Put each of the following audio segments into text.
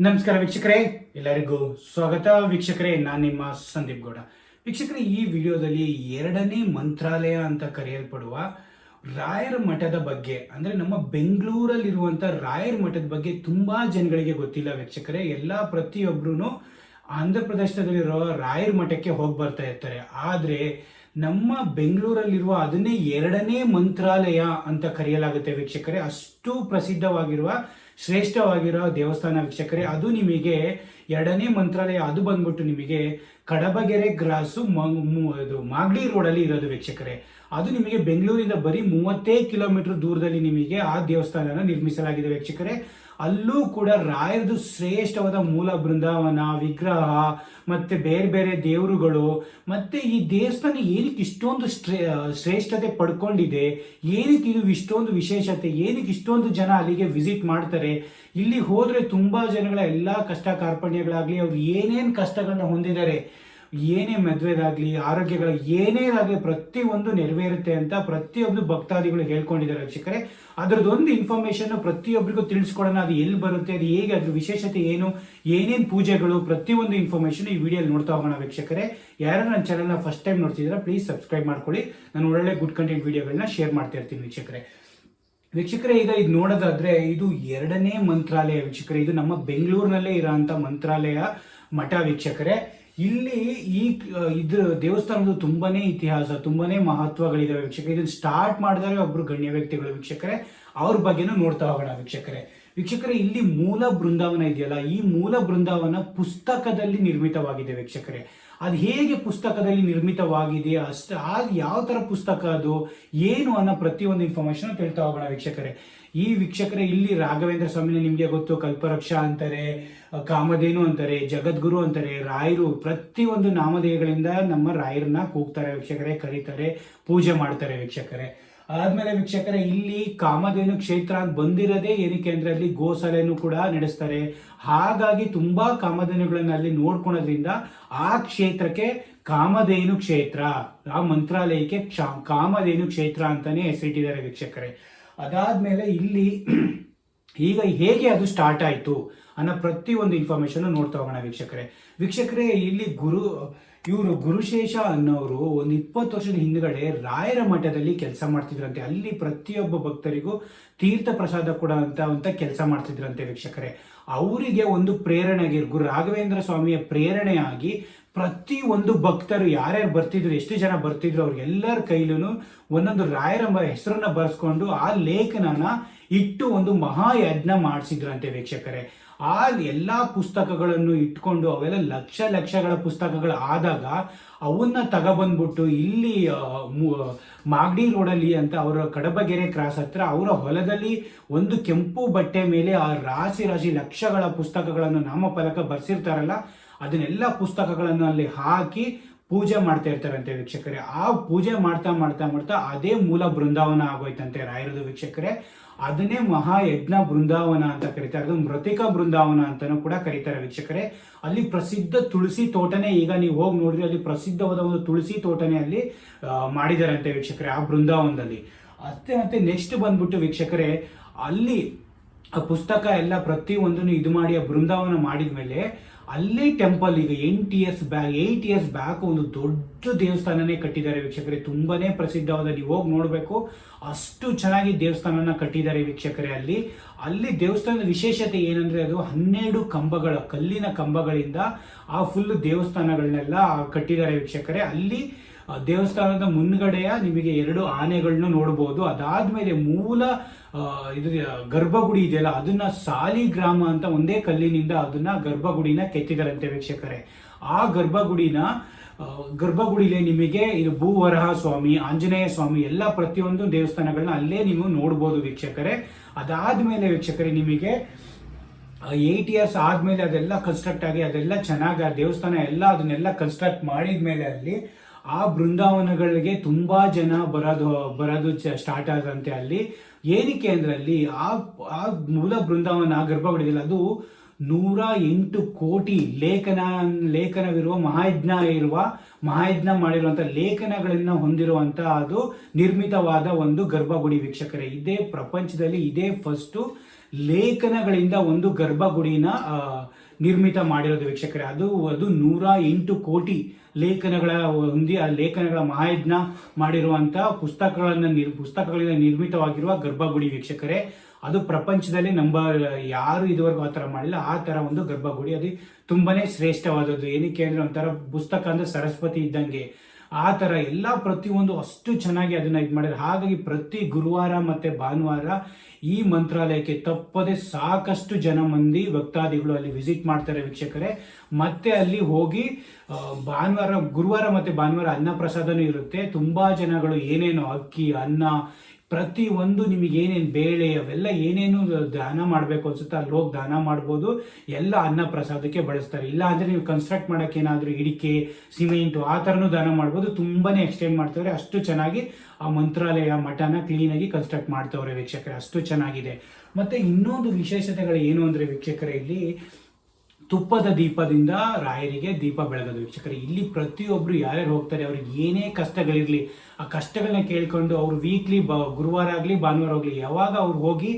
ನಮಸ್ಕಾರ ವೀಕ್ಷಕರೇ, ಎಲ್ಲರಿಗೂ ಸ್ವಾಗತ. ವೀಕ್ಷಕರೇ, ನಾನು ನಿಮ್ಮ ಸಂದೀಪ್ ಗೌಡ. ವೀಕ್ಷಕರೇ, ಈ ವಿಡಿಯೋದಲ್ಲಿ ಎರಡನೇ ಮಂತ್ರಾಲಯ ಅಂತ ಕರೆಯಲ್ಪಡುವ ರಾಯರ ಮಠದ ಬಗ್ಗೆ, ಅಂದ್ರೆ ನಮ್ಮ ಬೆಂಗಳೂರಲ್ಲಿರುವಂಥ ರಾಯರ ಮಠದ ಬಗ್ಗೆ ತುಂಬಾ ಜನಗಳಿಗೆ ಗೊತ್ತಿಲ್ಲ ವೀಕ್ಷಕರೇ. ಎಲ್ಲ ಪ್ರತಿಯೊಬ್ಬರು ಆಂಧ್ರ ಪ್ರದೇಶದಲ್ಲಿರೋ ರಾಯರ ಮಠಕ್ಕೆ ಹೋಗಿ ಬರ್ತಾ ಇರ್ತಾರೆ. ಆದರೆ ನಮ್ಮ ಬೆಂಗಳೂರಲ್ಲಿರುವ ಅದನ್ನೇ ಎರಡನೇ ಮಂತ್ರಾಲಯ ಅಂತ ಕರೆಯಲಾಗುತ್ತೆ ವೀಕ್ಷಕರೇ. ಅಷ್ಟು ಪ್ರಸಿದ್ಧವಾಗಿರುವ ಶ್ರೇಷ್ಠವಾಗಿರೋ ದೇವಸ್ಥಾನ ವೀಕ್ಷಕರೇ, ಅದು ನಿಮಗೆ ಎರಡನೇ ಮಂತ್ರಾಲಯ, ಅದು ಬಂದ್ಬಿಟ್ಟು ನಿಮಗೆ ಕಡಬಗೆರೆ ಗ್ರಾಸು ಇದು ಮಾಗಡಿ ರೋಡಲ್ಲಿ ಇರೋದು ವೀಕ್ಷಕರೇ. ಅದು ನಿಮಗೆ ಬೆಂಗಳೂರಿಂದ ಬರೀ ಮೂವತ್ತೇ ಕಿಲೋಮೀಟರ್ ದೂರದಲ್ಲಿ ನಿಮಗೆ ಆ ದೇವಸ್ಥಾನನ ನಿರ್ಮಿಸಲಾಗಿದೆ ವೀಕ್ಷಕರೇ. ಅಲ್ಲೂ ಕೂಡ ರಾಯರದು ಶ್ರೇಷ್ಠವಾದ ಮೂಲ ಬೃಂದಾವನ, ವಿಗ್ರಹ ಮತ್ತೆ ಬೇರೆ ಬೇರೆ ದೇವರುಗಳು ಮತ್ತೆ ಈ ದೇವಸ್ಥಾನ ಏನಕ್ಕೆ ಇಷ್ಟೊಂದು ಶ್ರೇ ಶ್ರೇಷ್ಠತೆ ಪಡ್ಕೊಂಡಿದೆ, ಏನಕ್ಕೆ ಇದು ಇಷ್ಟೊಂದು ವಿಶೇಷತೆ, ಏನಕ್ಕೆ ಇಷ್ಟೊಂದು ಜನ ಅಲ್ಲಿಗೆ ವಿಸಿಟ್ ಮಾಡ್ತಾರೆ, ಇಲ್ಲಿ ಹೋದರೆ ತುಂಬಾ ಜನಗಳ ಎಲ್ಲ ಕಷ್ಟ ಕಾರ್ಪಣ್ಯಗಳಾಗ್ಲಿ ಅವ್ರು ಏನೇನು ಕಷ್ಟಗಳನ್ನ ಹೊಂದಿದ್ದಾರೆ ಏನೇ ಮದುವೆದಾಗಲಿ, ಆರೋಗ್ಯಗಳ ಏನೇದಾಗ್ಲಿ ಪ್ರತಿಯೊಂದು ನೆರವೇರುತ್ತೆ ಅಂತ ಪ್ರತಿಯೊಂದು ಭಕ್ತಾದಿಗಳು ಹೇಳ್ಕೊಂಡಿದ್ದಾರೆ ವೀಕ್ಷಕರೇ. ಅದರದೊಂದು ಇನ್ಫಾರ್ಮೇಶನ್ ಪ್ರತಿಯೊಬ್ಬರಿಗೂ ತಿಳಿಸ್ಕೊಡೋಣ. ಅದು ಎಲ್ಲಿ ಬರುತ್ತೆ, ಅದು ಹೇಗೆ, ಅದ್ರ ವಿಶೇಷತೆ ಏನು, ಏನೇನು ಪೂಜೆಗಳು ಪ್ರತಿಯೊಂದು ಇನ್ಫಾರ್ಮೇಷನ್ ಈ ವಿಡಿಯೋಲಿ ನೋಡ್ತಾ ಹೋಗೋಣ ವೀಕ್ಷಕರೇ. ಯಾರು ನನ್ನ ಚಾನಲ್ನ ಫಸ್ಟ್ ಟೈಮ್ ನೋಡ್ತಿದ್ದೀರಾ ಪ್ಲೀಸ್ ಸಬ್ಸ್ಕ್ರೈಬ್ ಮಾಡ್ಕೊಳ್ಳಿ. ನಾನು ಒಳ್ಳೆ ಗುಡ್ ಕಂಟೆಂಟ್ ವಿಡಿಯೋಗಳನ್ನ ಶೇರ್ ಮಾಡ್ತಾ ಇರ್ತೀನಿ ವೀಕ್ಷಕರೇ. ವೀಕ್ಷಕರೇ, ಈಗ ಇದು ನೋಡೋದಾದ್ರೆ ಇದು ಎರಡನೇ ಮಂತ್ರಾಲಯ ವೀಕ್ಷಕರೇ. ಇದು ನಮ್ಮ ಬೆಂಗಳೂರಿನಲ್ಲೇ ಇರೋಂಥ ಮಂತ್ರಾಲಯ ಮಠ ವೀಕ್ಷಕರೇ. ಇಲ್ಲಿ ಈ ಇದ್ರ ದೇವಸ್ಥಾನದ ತುಂಬಾನೇ ಇತಿಹಾಸ, ತುಂಬಾನೇ ಮಹತ್ವಗಳಿದಾವೆ. ವೀಕ್ಷಕರೇ ಇದನ್ನ ಸ್ಟಾರ್ಟ್ ಮಾಡಿದರೆ ಒಬ್ರು ಗಣ್ಯ ವ್ಯಕ್ತಿಗಳು ವೀಕ್ಷಕರೇ, ಅವ್ರ ಬಗ್ಗೆನೂ ನೋಡ್ತಾ ಹೋಗೋಣ ವೀಕ್ಷಕರೇ. ವೀಕ್ಷಕರೇ, ಇಲ್ಲಿ ಮೂಲ ಬೃಂದಾವನ ಇದೆಯಲ್ಲ, ಈ ಮೂಲ ಬೃಂದಾವನ ಪುಸ್ತಕದಲ್ಲಿ ನಿರ್ಮಿತವಾಗಿದೆ ವೀಕ್ಷಕರೇ. ಅದು ಹೇಗೆ ಪುಸ್ತಕದಲ್ಲಿ ನಿರ್ಮಿತವಾಗಿದೆ, ಅಷ್ಟ ಅದು ಯಾವ ಥರ ಪುಸ್ತಕ ಅದು, ಏನು ಅನ್ನೋ ಪ್ರತಿಯೊಂದು ಇನ್ಫಾರ್ಮೇಶನ್ ತಿಳ್ತಾ ಹೋಗೋಣ ವೀಕ್ಷಕರೇ. ಈ ವೀಕ್ಷಕರೇ, ಇಲ್ಲಿ ರಾಘವೇಂದ್ರ ಸ್ವಾಮಿನ ನಿಮಗೆ ಗೊತ್ತು, ಕಲ್ಪವೃಕ್ಷ ಅಂತಾರೆ, ಕಾಮಧೇನು ಅಂತಾರೆ, ಜಗದ್ಗುರು ಅಂತಾರೆ, ರಾಯರು, ಪ್ರತಿಯೊಂದು ನಾಮಧೇಯಗಳಿಂದ ನಮ್ಮ ರಾಯರನ್ನ ಕೂಗ್ತಾರೆ ವೀಕ್ಷಕರೇ, ಕರೀತಾರೆ, ಪೂಜೆ ಮಾಡ್ತಾರೆ ವೀಕ್ಷಕರೇ. ಆದ್ಮೇಲೆ ವೀಕ್ಷಕರ, ಇಲ್ಲಿ ಕಾಮಧೇನು ಕ್ಷೇತ್ರ ಬಂದಿರೋದೇ ಏನಕ್ಕೆ ಅಂದ್ರೆ ಅಲ್ಲಿ ಗೋಶಾಲೆನೂ ಕೂಡ ನಡೆಸ್ತಾರೆ. ಹಾಗಾಗಿ ತುಂಬಾ ಕಾಮಧೇನುಗಳನ್ನ ಅಲ್ಲಿ ನೋಡ್ಕೊಳೋದ್ರಿಂದ ಆ ಕ್ಷೇತ್ರಕ್ಕೆ ಕಾಮಧೇನು ಕ್ಷೇತ್ರ, ಆ ಮಂತ್ರಾಲಯಕ್ಕೆ ಕ್ಷ- ಕಾಮಧೇನು ಕ್ಷೇತ್ರ ಅಂತಾನೆ ಹೆಸರಿಟ್ಟಿದ್ದಾರೆ ವೀಕ್ಷಕರೇ. ಅದಾದ್ಮೇಲೆ ಇಲ್ಲಿ ಈಗ ಹೇಗೆ ಅದು ಸ್ಟಾರ್ಟ್ ಆಯ್ತು ಅನ್ನೋ ಪ್ರತಿಯೊಂದು ಇನ್ಫಾರ್ಮೇಶನ್ ನೋಡ್ತಾ ಹೋಗೋಣ ವೀಕ್ಷಕರೇ. ವೀಕ್ಷಕರೇ, ಇಲ್ಲಿ ಗುರು ಇವರು ಗುರುಶೇಷ ಅನ್ನೋರು ಒಂದು ಇಪ್ಪತ್ತು ವರ್ಷದ ಹಿಂದ್ಗಡೆ ರಾಯರ ಮಠದಲ್ಲಿ ಕೆಲಸ ಮಾಡ್ತಿದ್ರಂತೆ. ಅಲ್ಲಿ ಪ್ರತಿಯೊಬ್ಬ ಭಕ್ತರಿಗೂ ತೀರ್ಥ ಪ್ರಸಾದ ಕೂಡ ಅಂತ ಅಂತ ಕೆಲಸ ಮಾಡ್ತಿದ್ರಂತೆ ವೀಕ್ಷಕರೇ. ಅವರಿಗೆ ಒಂದು ಪ್ರೇರಣೆಯಾಗಿ, ಗುರು ರಾಘವೇಂದ್ರ ಸ್ವಾಮಿಯ ಪ್ರೇರಣೆಯಾಗಿ ಪ್ರತಿ ಒಂದು ಭಕ್ತರು ಯಾರ್ಯಾರು ಬರ್ತಿದ್ರು, ಎಷ್ಟು ಜನ ಬರ್ತಿದ್ರು, ಅವ್ರಿಗೆಲ್ಲರ ಕೈಲೂ ಒಂದೊಂದು ರಾಯರ ಹೆಸರನ್ನ ಬರೆಸ್ಕೊಂಡು ಆ ಲೇಖನನ ಇಟ್ಟು ಒಂದು ಮಹಾಯಜ್ಞ ಮಾಡಿಸಿದ್ರಂತೆ ವೀಕ್ಷಕರೇ. ಆ ಎಲ್ಲ ಪುಸ್ತಕಗಳನ್ನು ಇಟ್ಕೊಂಡು ಅವೆಲ್ಲ ಲಕ್ಷ ಲಕ್ಷಗಳ ಪುಸ್ತಕಗಳು ಆದಾಗ ಅವನ್ನ ತಗೊಬಂದ್ಬಿಟ್ಟು ಇಲ್ಲಿ ಮಾಗಡಿ ರೋಡಲ್ಲಿ ಅಂತ ಅವರ ಕಡಬಗೆರೆ ಕ್ರಾಸ್ ಹತ್ರ ಅವರ ಹೊಲದಲ್ಲಿ ಒಂದು ಕೆಂಪು ಬಟ್ಟೆ ಮೇಲೆ ಆ ರಾಶಿ ರಾಶಿ ಲಕ್ಷಗಳ ಪುಸ್ತಕಗಳನ್ನು ನಾಮಫಲಕ ಬರ್ಸಿರ್ತಾರಲ್ಲ, ಅದನ್ನೆಲ್ಲ ಪುಸ್ತಕಗಳನ್ನು ಅಲ್ಲಿ ಹಾಕಿ ಪೂಜೆ ಮಾಡ್ತಾ ಇರ್ತಾರಂತೆ ವೀಕ್ಷಕರೇ. ಆ ಪೂಜೆ ಮಾಡ್ತಾ ಮಾಡ್ತಾ ಮಾಡ್ತಾ ಅದೇ ಮೂಲ ಬೃಂದಾವನ ಆಗೋಯ್ತಂತೆ ರಾಯರದು ವೀಕ್ಷಕರೇ. ಅದನ್ನೇ ಮಹಾಯಜ್ಞ ಬೃಂದಾವನ ಅಂತ ಕರೀತಾರೆ. ಅದು ಮೃತಿಕ ಬೃಂದಾವನ ಅಂತಲೂ ಕೂಡ ಕರೀತಾರೆ ವೀಕ್ಷಕರೇ. ಅಲ್ಲಿ ಪ್ರಸಿದ್ಧ ತುಳಸಿ ತೋಟನೇ ಈಗ ನೀವು ಹೋಗಿ ನೋಡಿದ್ರೆ ಅಲ್ಲಿ ಪ್ರಸಿದ್ಧವಾದ ಒಂದು ತುಳಸಿ ತೋಟನೇ ಅಲ್ಲಿ ಮಾಡಿದಾರಂತೆ ವೀಕ್ಷಕರೇ ಆ ಬೃಂದಾವನದಲ್ಲಿ. ಅಷ್ಟೇ ಮತ್ತೆ ನೆಕ್ಸ್ಟ್ ಬಂದ್ಬಿಟ್ಟು ವೀಕ್ಷಕರೇ, ಅಲ್ಲಿ ಆ ಪುಸ್ತಕ ಎಲ್ಲ ಪ್ರತಿಯೊಂದನ್ನು ಇದು ಮಾಡಿ ಆ ಬೃಂದಾವನ ಮಾಡಿದ್ಮೇಲೆ ಅಲ್ಲೇ ಟೆಂಪಲ್ ಈಗ ಎಂಟು years back eight years back ಒಂದು ದೊಡ್ಡ ದೇವಸ್ಥಾನನೇ ಕಟ್ಟಿದ್ದಾರೆ ವೀಕ್ಷಕರೇ. ತುಂಬಾನೇ ಪ್ರಸಿದ್ಧವಾದ, ನೀವು ಹೋಗಿ ನೋಡಬೇಕು. ಅಷ್ಟು ಚೆನ್ನಾಗಿ ದೇವಸ್ಥಾನನ ಕಟ್ಟಿದ್ದಾರೆ ವೀಕ್ಷಕರೇ ಅಲ್ಲಿ. ಅಲ್ಲಿ ದೇವಸ್ಥಾನದ ವಿಶೇಷತೆ ಏನಂದ್ರೆ ಅದು ಹನ್ನೆರಡು ಕಂಬಗಳ, ಕಲ್ಲಿನ ಕಂಬಗಳಿಂದ ಆ ಫುಲ್ ದೇವಸ್ಥಾನಗಳನ್ನೆಲ್ಲ ಕಟ್ಟಿದ್ದಾರೆ ವೀಕ್ಷಕರೇ. ಅಲ್ಲಿ ದೇವಸ್ಥಾನದ ಮುನ್ಗಡೆಯ ನಿಮಗೆ ಎರಡು ಆನೆಗಳನ್ನು ನೋಡಬಹುದು ಅದಾದ್ಮೇಲೆ ಮೂಲ ಇದು ಗರ್ಭಗುಡಿ ಇದೆಯಲ್ಲ, ಅದನ್ನ ಸಾಲಿಗ್ರಾಮ ಅಂತ ಒಂದೇ ಕಲ್ಲಿನಿಂದ ಅದನ್ನ ಗರ್ಭಗುಡಿನ ಕೆತ್ತಿದರಂತೆ ವೀಕ್ಷಕರೇ. ಆ ಗರ್ಭಗುಡಿನ ಗರ್ಭಗುಡಿಲೆ ನಿಮಗೆ ಇದು ಭೂವರಹ ಸ್ವಾಮಿ, ಆಂಜನೇಯ ಸ್ವಾಮಿ, ಎಲ್ಲ ಪ್ರತಿಯೊಂದು ದೇವಸ್ಥಾನಗಳನ್ನ ಅಲ್ಲೇ ನೀವು ನೋಡ್ಬೋದು ವೀಕ್ಷಕರೇ. ಅದಾದ್ಮೇಲೆ ವೀಕ್ಷಕರೇ, ನಿಮಗೆ ಏಯ್ಟ್ ಇಯರ್ಸ್ ಆದ್ಮೇಲೆ ಅದೆಲ್ಲ ಕನ್ಸ್ಟ್ರಕ್ಟ್ ಆಗಿ, ಅದೆಲ್ಲ ಚೆನ್ನಾಗಿ ದೇವಸ್ಥಾನ ಎಲ್ಲ ಅದನ್ನೆಲ್ಲ ಕನ್ಸ್ಟ್ರಕ್ಟ್ ಮಾಡಿದ್ಮೇಲೆ ಅಲ್ಲಿ ಆ ಬೃಂದಾವನಗಳಿಗೆ ತುಂಬಾ ಜನ ಬರೋದು ಬರೋದು ಸ್ಟಾರ್ಟ್ ಆದಂತೆ ಅಲ್ಲಿ. ಏನಕ್ಕೆ ಅಂದ್ರೆ ಆ ಆ ಮೂಲ ಬೃಂದಾವನ ಗರ್ಭಗುಡಿಯಲ್ಲಿ ಅದು ನೂರ ಎಂಟು ಕೋಟಿ ಲೇಖನ ಲೇಖನವಿರುವ ಮಹಾಯಜ್ಞ ಇರುವ ಮಹಾಯಜ್ಞ ಮಾಡಿರುವಂಥ ಲೇಖನಗಳನ್ನು ಹೊಂದಿರುವಂಥ ಅದು ನಿರ್ಮಿತವಾದ ಒಂದು ಗರ್ಭಗುಡಿ ವೀಕ್ಷಕರೇ. ಇದೇ ಪ್ರಪಂಚದಲ್ಲಿ ಇದೇ ಫಸ್ಟು ಲೇಖನಗಳಿಂದ ಒಂದು ಗರ್ಭಗುಡಿನ ಆ, ನಿರ್ಮಿತ ಮಾಡಿರೋದು ವೀಕ್ಷಕರೇ. ಅದು ಅದು ನೂರ ಎಂಟು ಕೋಟಿ ಲೇಖನಗಳ ಹೊಂದಿ ಆ ಲೇಖನಗಳ ಮಹಾಯಜ್ಞ ಮಾಡಿರುವಂಥ ಪುಸ್ತಕಗಳನ್ನು ನಿರ್ ಪುಸ್ತಕಗಳಿಂದ ನಿರ್ಮಿತವಾಗಿರುವ ಗರ್ಭಗುಡಿ ವೀಕ್ಷಕರೇ. ಅದು ಪ್ರಪಂಚದಲ್ಲಿ ನಂಬರ್ ಯಾರು ಇದುವರೆಗೂ ಆ ಥರ ಮಾಡಿಲ್ಲ. ಆ ಥರ ಒಂದು ಗರ್ಭಗುಡಿ. ಅದು ತುಂಬಾನೇ ಶ್ರೇಷ್ಠವಾದದ್ದು. ಏನಕ್ಕೆ ಅಂದ್ರೆ ಒಂಥರ ಪುಸ್ತಕ ಅಂದ್ರೆ ಸರಸ್ವತಿ ಇದ್ದಂಗೆ. ಆ ಥರ ಎಲ್ಲ ಪ್ರತಿಯೊಂದು ಅಷ್ಟು ಚೆನ್ನಾಗಿ ಅದನ್ನ ಇದು ಮಾಡಿದ್ರು. ಹಾಗಾಗಿ ಪ್ರತಿ ಗುರುವಾರ ಮತ್ತೆ ಭಾನುವಾರ ಈ ಮಂತ್ರಾಲಯಕ್ಕೆ ತಪ್ಪದೆ ಸಾಕಷ್ಟು ಜನ ಮಂದಿ ಭಕ್ತಾದಿಗಳು ಅಲ್ಲಿ ವಿಸಿಟ್ ಮಾಡ್ತಾರೆ ವೀಕ್ಷಕರೇ. ಮತ್ತೆ ಅಲ್ಲಿ ಹೋಗಿ ಭಾನುವಾರ, ಗುರುವಾರ ಮತ್ತೆ ಭಾನುವಾರ ಅನ್ನ ಪ್ರಸಾದನೂ ಇರುತ್ತೆ. ತುಂಬಾ ಜನಗಳು ಏನೇನು ಅಕ್ಕಿ, ಅನ್ನ ಪ್ರತಿ ಒಂದು ನಿಮಗೆ ಏನೇನು ಬೇಳೆ ಅವೆಲ್ಲ ಏನೇನು ದಾನ ಮಾಡಬೇಕು ಅನ್ಸುತ್ತೆ ಅಲ್ಲಿ ಹೋಗಿ ದಾನ ಮಾಡ್ಬೋದು. ಎಲ್ಲ ಅನ್ನ ಪ್ರಸಾದಕ್ಕೆ ಬಳಸ್ತಾರೆ. ಇಲ್ಲ ಅಂದರೆ ನೀವು ಕನ್ಸ್ಟ್ರಕ್ಟ್ ಮಾಡೋಕ್ಕೆ ಏನಾದರೂ ಇಡಿಕೆ, ಸಿಮೆಂಟು ಆ ಥರನೂ ದಾನ ಮಾಡ್ಬೋದು. ತುಂಬಾ ಎಕ್ಸ್ಟೆಂಡ್ ಮಾಡ್ತವ್ರೆ. ಅಷ್ಟು ಚೆನ್ನಾಗಿ ಆ ಮಂತ್ರಾಲಯ ಮಠನ ಕ್ಲೀನಾಗಿ ಕನ್ಸ್ಟ್ರಕ್ಟ್ ಮಾಡ್ತವ್ರೆ ವೀಕ್ಷಕರೇ. ಅಷ್ಟು ಚೆನ್ನಾಗಿದೆ. ಮತ್ತು ಇನ್ನೊಂದು ವಿಶೇಷತೆಗಳು ಏನು ಅಂದರೆ ವೀಕ್ಷಕರೇ, ಇಲ್ಲಿ ತುಪ್ಪದ ದೀಪದಿಂದ ರಾಯರಿಗೆ ದೀಪ ಬೆಳಗೋದು. ವೀಕ್ಷಕರು, ಇಲ್ಲಿ ಪ್ರತಿಯೊಬ್ಬರು ಯಾರ್ಯಾರು ಹೋಗ್ತಾರೆ, ಅವ್ರಿಗೆ ಏನೇ ಕಷ್ಟಗಳಿರಲಿ, ಆ ಕಷ್ಟಗಳನ್ನ ಕೇಳ್ಕೊಂಡು ಅವ್ರು ವೀಕ್ಲಿ ಬ ಗುರುವಾರ ಆಗಲಿ, ಭಾನುವಾರ ಆಗಲಿ, ಯಾವಾಗ ಅವ್ರು ಹೋಗಿ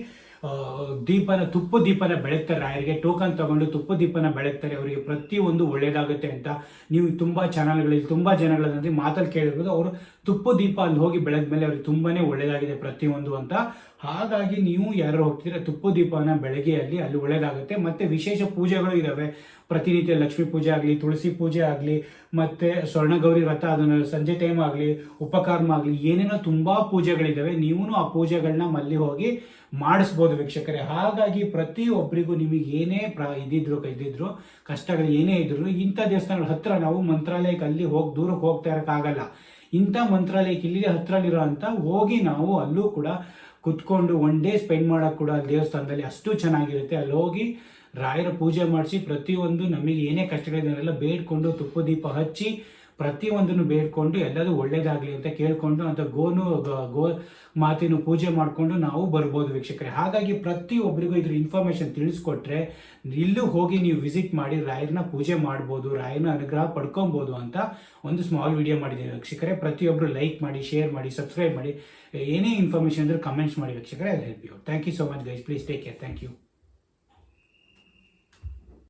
ದೀಪನ, ತುಪ್ಪ ದೀಪನ ಬೆಳಗ್ತಾರೆ. ರಾಯರಿಗೆ ಟೋಕನ್ ತಗೊಂಡು ತುಪ್ಪ ದೀಪನ ಬೆಳಗ್ತಾರೆ. ಅವರಿಗೆ ಪ್ರತಿಯೊಂದು ಒಳ್ಳೇದಾಗುತ್ತೆ ಅಂತ ನೀವು ತುಂಬಾ ಚಾನಲ್ಗಳಲ್ಲಿ ತುಂಬಾ ಜನಗಳಲ್ಲಿ ಮಾತಲ್ಲಿ ಕೇಳಿರ್ಬೋದು. ಅವರು ತುಪ್ಪ ದೀಪ ಅಲ್ಲಿ ಹೋಗಿ ಬೆಳಗ್ಮೇಲೆ ಅವ್ರಿಗೆ ತುಂಬಾನೇ ಒಳ್ಳೇದಾಗಿದೆ ಪ್ರತಿಯೊಂದು ಅಂತ. ಹಾಗಾಗಿ ನೀವು ಯಾರು ಹೋಗ್ತಿದ್ರೆ ತುಪ್ಪ ದೀಪನ ಬೆಳಗ್ಗೆ ಅಲ್ಲಿ ಒಳ್ಳೇದಾಗುತ್ತೆ. ಮತ್ತೆ ವಿಶೇಷ ಪೂಜೆಗಳು ಇದಾವೆ. ಪ್ರತಿನಿತ್ಯ ಲಕ್ಷ್ಮೀ ಪೂಜೆ ಆಗಲಿ, ತುಳಸಿ ಪೂಜೆ ಆಗಲಿ, ಮತ್ತೆ ಸ್ವರ್ಣಗೌರಿ ವ್ರತ ಅದನ್ನು ಸಂಜೆ ಟೈಮ್ ಆಗಲಿ, ಉಪಕರ್ಮ ಆಗಲಿ, ಏನೇನೋ ತುಂಬಾ ಪೂಜೆಗಳಿದ್ದಾವೆ ನೀವು ಆ ಪೂಜೆಗಳನ್ನ ಮಲ್ಲಿ ಹೋಗಿ ಮಾಡಿಸ್ಬೋದು ವೀಕ್ಷಕರೇ. ಹಾಗಾಗಿ ಪ್ರತಿಯೊಬ್ಬರಿಗೂ ನಿಮಗೆ ಏನೇ ಪ್ರ ಇದ್ದಿದ್ರು ಇದ್ದಿದ್ರು, ಕಷ್ಟಗಳು ಏನೇ ಇದ್ರು ಇಂಥ ದೇವಸ್ಥಾನಗಳ ಹತ್ರ ನಾವು ಮಂತ್ರಾಲಯಕ್ಕೆ ಅಲ್ಲಿ ಹೋಗಿ, ದೂರಕ್ಕೆ ಹೋಗ್ತಾ ಇರೋಕ್ಕಾಗಲ್ಲ. ಇಂಥ ಮಂತ್ರಾಲಯಕ್ಕೆ ಇಲ್ಲಿ ಹತ್ರಲಿರೋ ಅಂತ ಹೋಗಿ ನಾವು ಅಲ್ಲೂ ಕೂಡ ಕುತ್ಕೊಂಡು ಒನ್ ಡೇ ಸ್ಪೆಂಡ್ ಮಾಡೋಕೆ ಕೂಡ ದೇವಸ್ಥಾನದಲ್ಲಿ ಅಷ್ಟು ಚೆನ್ನಾಗಿರುತ್ತೆ. ಅಲ್ಲಿ ಹೋಗಿ ರಾಯರ ಪೂಜೆ ಮಾಡಿಸಿ ಪ್ರತಿಯೊಂದು ನಮಗೆ ಏನೇ ಕಷ್ಟಗಳಿದೆಲ್ಲ ಬೇಡ್ಕೊಂಡು ತುಪ್ಪ ದೀಪ ಹಚ್ಚಿ ಪ್ರತಿಯೊಂದನ್ನು ಬೇಡ್ಕೊಂಡು ಎಲ್ಲದೂ ಒಳ್ಳೇದಾಗಲಿ ಅಂತ ಕೇಳಿಕೊಂಡು ಅಂತ ಗೋನು, ಗೋ ಮಾತಿನ ಪೂಜೆ ಮಾಡಿಕೊಂಡು ನಾವು ಬರ್ಬೋದು ವೀಕ್ಷಕರೇ. ಹಾಗಾಗಿ ಪ್ರತಿಯೊಬ್ಬರಿಗೂ ಇದ್ರ ಇನ್ಫಾರ್ಮೇಶನ್ ತಿಳಿಸ್ಕೊಟ್ರೆ ಇಲ್ಲೂ ಹೋಗಿ ನೀವು ವಿಸಿಟ್ ಮಾಡಿ ರಾಯರನ್ನ ಪೂಜೆ ಮಾಡ್ಬೋದು ರಾಯನ ಅನುಗ್ರಹ ಪಡ್ಕೊಬೋದು ಅಂತ ಒಂದು ಸ್ಮಾಲ್ ವಿಡಿಯೋ ಮಾಡಿದ್ದೀನಿ ವೀಕ್ಷಕರೇ. ಪ್ರತಿಯೊಬ್ಬರು ಲೈಕ್ ಮಾಡಿ ಶೇರ್ ಮಾಡಿ ಸಬ್ಸ್ಕ್ರೈಬ್ ಮಾಡಿ, ಏನೇ ಇನ್ಫಾರ್ಮೇಶನ್ ಅಂದರೆ ಕಮೆಂಟ್ಸ್ ಮಾಡಿ ವೀಕ್ಷಕರೇ. ಅದು help you thank you so much guys please take care thank you